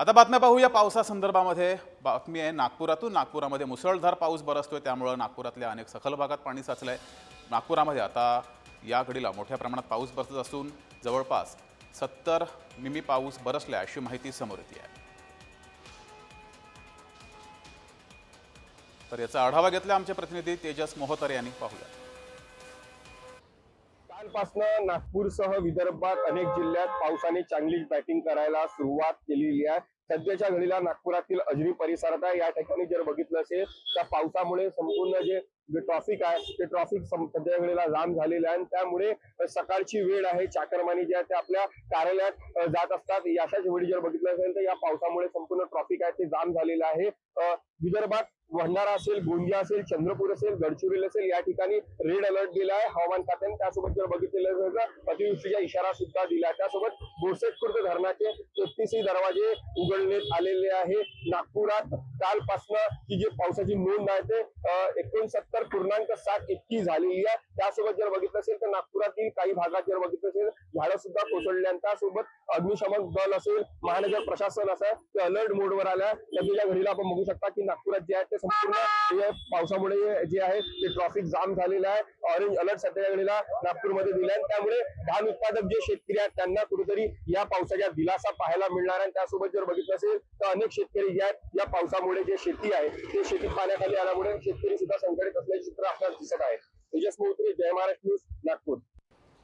आता बातम्या पाहूया पावसासंदर्भामध्ये बातमी आहे नागपुरातून नागपुरामध्ये मुसळधार पाऊस बरसतोय त्यामुळं नागपुरातल्या अनेक सखल भागात पाणी आहे नागपुरामध्ये आता या घडीला मोठ्या प्रमाणात पाऊस बरसत असून जवळपास सत्तर मिमी पाऊस बरसल्या अशी माहिती समोर येते आहे. तर याचा आढावा घेतला आमचे प्रतिनिधी तेजस मोहतर यांनी. पाहूया. कालपासनं नागपूरसह विदर्भात अनेक जिल्ह्यात पावसाने चांगली बॅटिंग करायला सुरुवात केलेली आहे. सध्याच्या घडीला नागपुरातील अजनी परिसरात आहे. या ठिकाणी जर बघितलं असेल तर पावसामुळे संपूर्ण जे ट्रॉफिक आहे ते ट्रॉफिक सध्या घडीला जाम झालेलं आहे. आणि त्यामुळे सकाळची वेळ आहे. चाकरमानी जे आहे ते आपल्या कार्यालयात जात असतात. याच्याच वेळी जर बघितलं असेल तर या पावसामुळे संपूर्ण ट्रॉफिक आहे ते जाम झालेलं आहे. विदर्भात भंडारा असेल गोंदिया असेल चंद्रपूर असेल गडचिरोली असेल या ठिकाणी रेड अलर्ट दिला आहे हवामान खात्याने. त्यासोबत जर बघितलेलं तर अतिवृष्टीचा इशारा सुद्धा दिला त्यासोबत बोरसेट धरणाचे तेहतीसही दरवाजे उघडण्यात आलेले आहे. नागपुरात कालपासनं ही जी पावसाची नोंद आहे ते एकोणसत्तर पूर्णांक सात इतकी झालेली आहे. त्यासोबत जर बघितलं असेल तर नागपुरातील काही भागात जर बघितलं असेल झाडं सुद्धा कोसळली त्यासोबत अग्निशमन दल असेल महानगर प्रशासन असेल ते अलर्ट मोडवर आल्या. त्या घडीला आपण बघू शकता की नागपुरात जे आहे ते संपूर्ण पावसामुळे जे आहे ते ट्रॉफिक जाम झालेलं आहे. ऑरेंज अलर्ट सध्याच्या नागपूरमध्ये दिला आहे त्यामुळे धान उत्पादक जे शेतकरी आहेत त्यांना कुठेतरी या पावसाच्या दिलासा पाहायला मिळणार आहे आणि त्यासोबत जर बघितलं असेल तर अनेक शेतकरी जे आहेत या पावसामुळे जे शेती आहे ते शेती पाण्याखाली आल्यामुळे शेतकरी सुद्धा संकटित असल्याचे चित्र आपल्याला दिसत आहे. तेजस मोहत्री जय महाराष्ट्र न्यूज नागपूर.